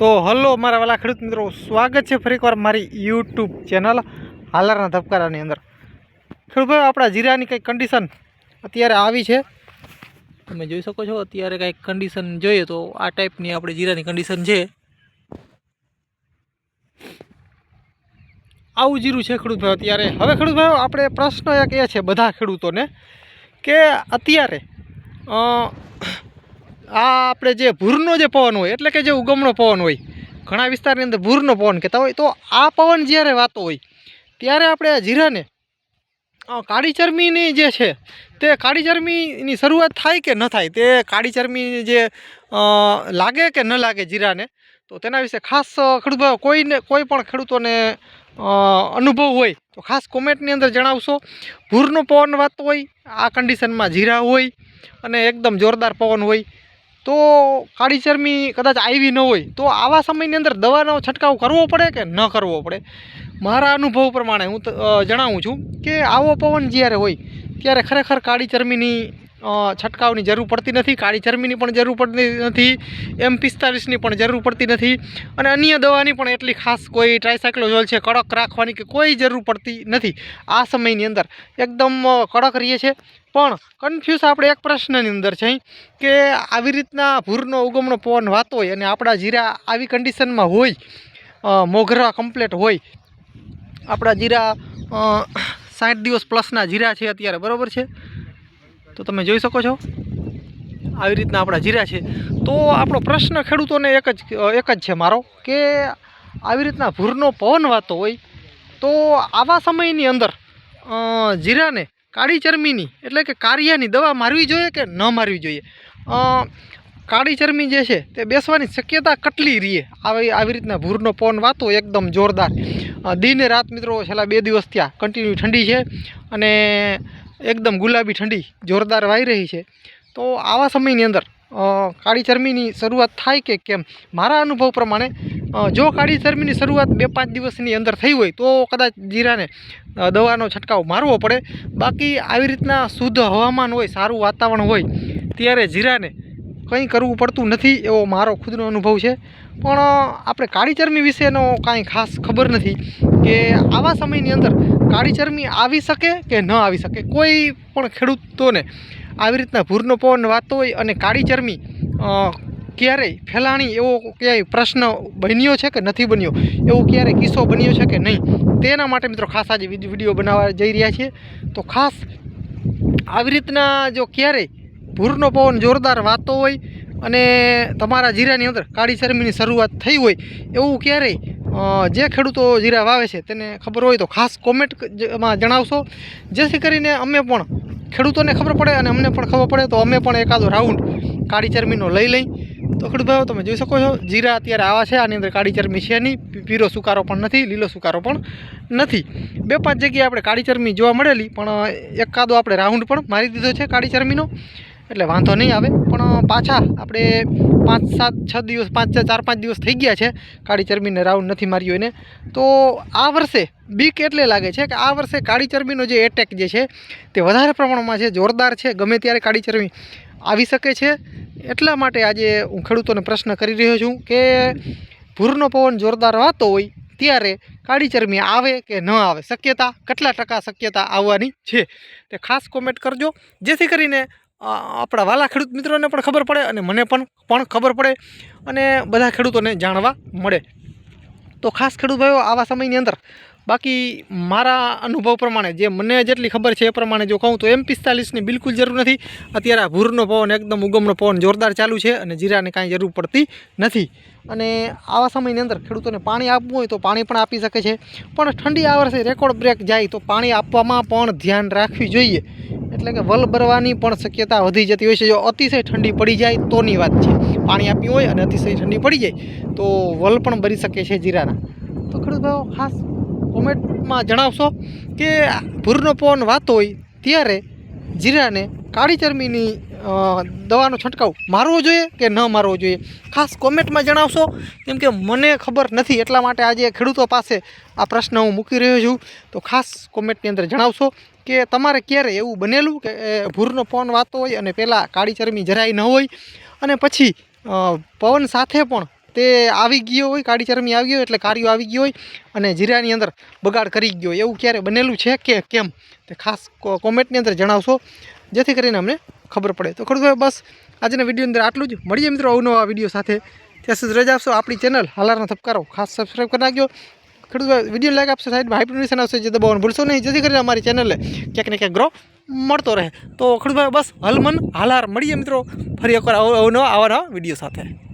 તો હલો મારા વાલા ખેડૂત મિત્રો સ્વાગત છે ફરી એકવાર મારી યુટ્યુબ ચેનલ હાલરના ધબકારાની અંદર. ખેડૂતભાઈ આપણા જીરાની કંઈક કન્ડિશન અત્યારે આવી છે? તમે જોઈ શકો છો અત્યારે કંઈક કન્ડિશન જોઈએ તો આ ટાઈપની આપણે જીરાની કન્ડિશન છે. આવું જીરું છે ખેડૂતભાઈ અત્યારે. હવે ખેડૂતભાઈ આપણે પ્રશ્ન એક એ છે બધા ખેડૂતોને કે અત્યારે આ આપણે જે ભૂરનો જે પવન હોય, એટલે કે જે ઉગમનો પવન હોય, ઘણા વિસ્તારની અંદર ભૂરનો પવન કહેતા હોય, તો આ પવન જ્યારે વાતો હોય, ત્યારે આપણે આ જીરાને કાળી ચરમીની જે છે, તે કાળી ચરમીની શરૂઆત થાય કે ન થાય? તે કાળી ચરમી જે લાગે કે ન લાગે જીરાને? તો તેના વિશે ખાસ ખેડૂત કોઈને, કોઈ પણ ખેડૂતોને અનુભવ હોય, તો ખાસ કોમેન્ટની અંદર જણાવશો. ભૂરનો પવન વાતો હોય, આ કન્ડિશનમાં જીરા હોય, અને એકદમ જોરદાર પવન હોય તો કાળી ચરમી કદાચ આવી ન હોય, તો આવા સમયની અંદર દવાનો છંટકાવ કરવો પડે કે ન કરવો પડે? મારા અનુભવ પ્રમાણે હું જણાવું છું કે આવો પવન જ્યારે હોય, ત્યારે ખરેખર કાળી ચરમીની છંટકાવની જરૂર પડતી નથી, કાળી ચરમીની પણ જરૂર પડતી નથી, એમ પિસ્તાલીસની પણ જરૂર પડતી નથી અને અન્ય દવાની પણ એટલી ખાસ કોઈ ટ્રાયસાયક્લોઝોલ છે, કડક રાખવાની કે કોઈ જરૂર પડતી નથી. આ સમયની અંદર એકદમ કડક રહીએ છે પણ કન્ફ્યુઝ આપણે એક પ્રશ્નની અંદર છે કે આવી રીતના ભૂરનો ઉગમણો પવન વાતો હોય અને આપણા જીરા આવી કન્ડિશનમાં હોય મોઘરા કમ્પ્લેટ હોય, આપણા જીરા સાઠ દિવસ પ્લસના જીરા છે અત્યારે, બરાબર છે? તો તમે જોઈ શકો છો. આવી રીતના આપણા જીરા છે. તો આપણો પ્રશ્ન ખેડૂતોને એક જ એક જ છે મારો, કે આવી રીતના ભૂરનો પવન વાતો હોય, તો આવા સમયની અંદર જીરાને કાળી ચરમીની એટલે કે કારિયાની દવા મારવી જોઈએ કે ન મારવી જોઈએ? કાળી ચરમી જે છે, તે બેસવાની શક્યતા કેટલી રહીએ આવી આવી રીતના ભૂરનો પવન વાતો એકદમ જોરદાર. દિન રાત મિત્રો છેલ્લા બે દિવસ ત્યાં કન્ટિન્યુ ઠંડી છે. અને એકદમ ગુલાબી ઠંડી જોરદાર વાઈ રહી છે. તો આવા સમયની અંદર કાળી ચરમીની શરૂઆત થાય કે કેમ? મારા અનુભવ પ્રમાણે જો કાળી ચરમીની શરૂઆત બે પાંચ દિવસની અંદર થઈ હોય, તો કદાચ જીરાને દવાનો છંટકાવ મારવો પડે. બાકી આવી રીતના શુદ્ધ હવામાન હોય, સારું વાતાવરણ હોય, ત્યારે જીરાને કંઈ કરવું પડતું નથી એવો મારો ખુદનો અનુભવ છે. પણ આપણે કાળી ચરમી વિશેનો કાંઈ ખાસ ખબર નથી કે આવા સમયની અંદર કાળી ચરમી આવી શકે કે ન આવી શકે? કોઈ પણ ખેડૂતોને આવી રીતના ભૂરનો પવન વાતો હોય અને કાળી ચરમી ક્યારેય ફેલાણી એવો ક્યાંય પ્રશ્ન બન્યો છે કે નથી બન્યો? એવો ક્યારેય કિસ્સો બન્યો છે કે નહીં? તેના માટે મિત્રો ખાસ આજે વીડિયો બનાવવા જઈ રહ્યા છીએ. તો ખાસ આવી રીતના જો ક્યારેય ભૂરનો પવન જોરદાર વાતો હોય અને તમારા જીરાની અંદર કાળી ચરમીની શરૂઆત થઈ હોય, એવું ક્યારેય જે ખેડૂતો જીરા વાવે છે તેને ખબર હોય તો ખાસ કોમેન્ટમાં જણાવશો. જેથી કરીને અમે પણ ખેડૂતોને ખબર પડે અને અમને પણ ખબર પડે તો અમે પણ એકાદો રાઉન્ડ કાળી ચરમીનો લઈ લઈ. તો ખેડૂતભાઈઓ તમે જોઈ શકો છો, જીરા અત્યારે આવા છે, આની અંદર કાળી ચરમી છે નહીં પીરો સુકારો પણ નથી, લીલો સુકારો પણ નથી. બે પાંચ જગ્યાએ આપણે કાળી ચરમી જોવા મળેલી, પણ એકાદો આપણે રાઉન્ડ પણ મારી દીધો છે કાળી ચરમીનો. એટલે વાંધો નહીં આવે. પણ પાછા આપણે પાંચ, સાત, છ દિવસ, પાંચ ચાર, પાંચ દિવસ થઈ ગયા છે. કાળી ચરબીને રાઉન્ડ નથી માર્યો એને. તો આ વર્ષે બીક એટલે લાગે છે કે આ વર્ષે કાળી ચરબીનો જે એટેક જે છે, તે વધારે પ્રમાણમાં છે, જોરદાર છે. ગમે ત્યારે કાળી ચરબી આવી શકે છે. એટલા માટે આજે હું ખેડૂતોને પ્રશ્ન કરી રહ્યો છું કે ભૂરનો પવન જોરદાર વાતો હોય, ત્યારે કાળી ચરમી આવે કે ન આવે? શક્યતા, કેટલા ટકા શક્યતા આવવાની છે? તે ખાસ કોમેન્ટ કરજો. જેથી કરીને આપણા વાલા ખેડૂત મિત્રોને પણ ખબર પડે અને મને પણ પણ ખબર પડે અને બધા ખેડૂતોને જાણવા મળે. તો ખાસ ખેડૂત ભાઈઓ, આવા સમયની અંદર બાકી મારા અનુભવ પ્રમાણે, જે મને જેટલી ખબર છે એ પ્રમાણે જો કહું તો એમ પિસ્તાલીસની બિલકુલ જરૂર નથી. અત્યારે આ ભૂરનો પવન, એકદમ ઉગમનો પવન જોરદાર ચાલુ છે અને જીરાને કાંઈ જરૂર પડતી નથી. અને આવા સમયની અંદર ખેડૂતોને પાણી આપવું હોય તો પાણી પણ આપી શકે છે. પણ ઠંડી આ વર્ષે રેકોર્ડ બ્રેક જાય તો પાણી આપવામાં પણ ધ્યાન રાખવી જોઈએ. એટલે કે વલ ભરવાની પણ શક્યતા વધી જતી હોય છે. જો અતિશય ઠંડી પડી જાય તોની વાત છે. પાણી આપ્યું હોય અને અતિશય ઠંડી પડી જાય, તો વલ પણ ભરી શકે છે જીરાના. તો ખેડૂત ભાઈઓ, ખાસ કોમેન્ટમાં જણાવશો કે ભૂરનો પવન વાતો હોય ત્યારે જીરાને કાળી ચરમીની દવાનો છંટકાવ મારવો જોઈએ કે ન મારવો જોઈએ? ખાસ કોમેન્ટમાં જણાવશો, કેમ કે મને ખબર નથી એટલા માટે આજે ખેડૂતો પાસે આ પ્રશ્ન હું મૂકી રહ્યો છું. તો ખાસ કોમેન્ટની અંદર જણાવશો કે તમારે ક્યારે એવું બનેલું કે ભૂરનો પવન વાતો હોય અને પહેલાં કાળી ચરમી જરાય ન હોય? અને પછી પવન સાથે પણ તે આવી ગયો હોય, કાળી ચરમી આવી ગયો એટલે કાર્યો આવી ગયો હોય અને જીરાની અંદર બગાડ કરી ગયો એવું ક્યારે બનેલું છે કે કેમ? તે ખાસ કોમેન્ટની અંદર જણાવશો. જેથી કરીને અમને ખબર પડે. તો ખરું બસ આજના વીડિયો અંદર આટલું જ. મળીએ મિત્રો અવનવા વીડિયો સાથે. ત્યાં સુધી રજા આપશો આપણી ચેનલ હાલારના થપકારો ખાસ સબસ્ક્રાઈબ કરી નાખજો. ખેડૂત વીડિયો લાઈક આપશો સાઈડમાં હાઇપ્રોનેશન આવશે જે દબાવવાનું ભૂલશો નહીં. જેથી કરીને અમારી ચેનલને ક્યાંક ને ક્યાંક ગ્રો મળતો રહે. તો ખેડૂત બસ હલમન હાલાર. મળીએ મિત્રો ફરી એકવાર અવનવા આવવાના વીડિયો સાથે.